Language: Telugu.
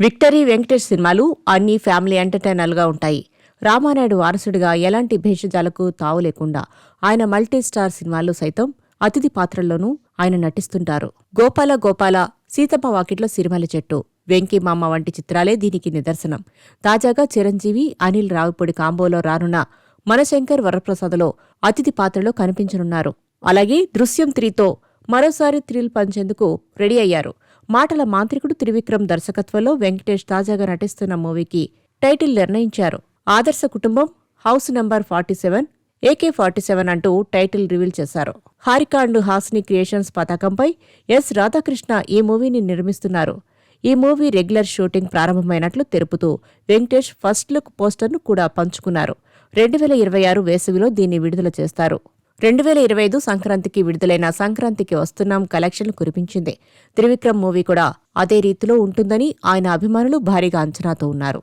విక్టరీ వెంకటేష్ సినిమాలు అన్ని ఫ్యామిలీ ఎంటర్టైనర్గా ఉంటాయి. రామానాయుడు వారసుడిగా ఎలాంటి భేషజాలకు తావు లేకుండా ఆయన మల్టీ స్టార్ సినిమాల్లో సైతం అతిథి పాత్రల్లోనూ ఆయన నటిస్తుంటారు. గోపాల గోపాల సీతమ్మ వాకిట్లో సిరిమల చెట్టు వెంకీమామ వంటి చిత్రాలే దీనికి నిదర్శనం. తాజాగా చిరంజీవి అనిల్ రావిపూడి కాంబోలో రానున్న మనశంకర్ వరప్రసాదలో అతిథి పాత్రలో కనిపించనున్నారు. అలాగే దృశ్యం త్రీతో మరోసారి థ్రిల్ పంచేందుకు రెడీ అయ్యారు. మాటల మాంత్రికుడు త్రివిక్రమ్ దర్శకత్వంలో వెంకటేష్ తాజాగా నటిస్తున్న మూవీకి టైటిల్ నిర్ణయించారు. ఆదర్శ కుటుంబం house number forty seven AK forty seven అంటూ టైటిల్ రివీల్ చేశారు. హారిక అండ్ హాస్ని క్రియేషన్స్ పతాకంపై ఎస్ రాధాకృష్ణ ఈ మూవీని నిర్మిస్తున్నారు. ఈ మూవీ రెగ్యులర్ షూటింగ్ ప్రారంభమైనట్లు తెలుపుతూ వెంకటేష్ ఫస్ట్ లుక్ పోస్టర్ను కూడా పంచుకున్నారు. రెండు వేల ఇరవై ఆరు వేసవిలో దీన్ని విడుదల చేస్తారు. రెండు వేల ఇరవై ఐదు సంక్రాంతికి విడుదలైన సంక్రాంతికి వస్తున్నాం కలెక్షన్లు కురిపించింది. త్రివిక్రమ్ మూవీ కూడా అదే రీతిలో ఉంటుందని ఆయన అభిమానులు భారీగా అంచనాతో ఉన్నారు.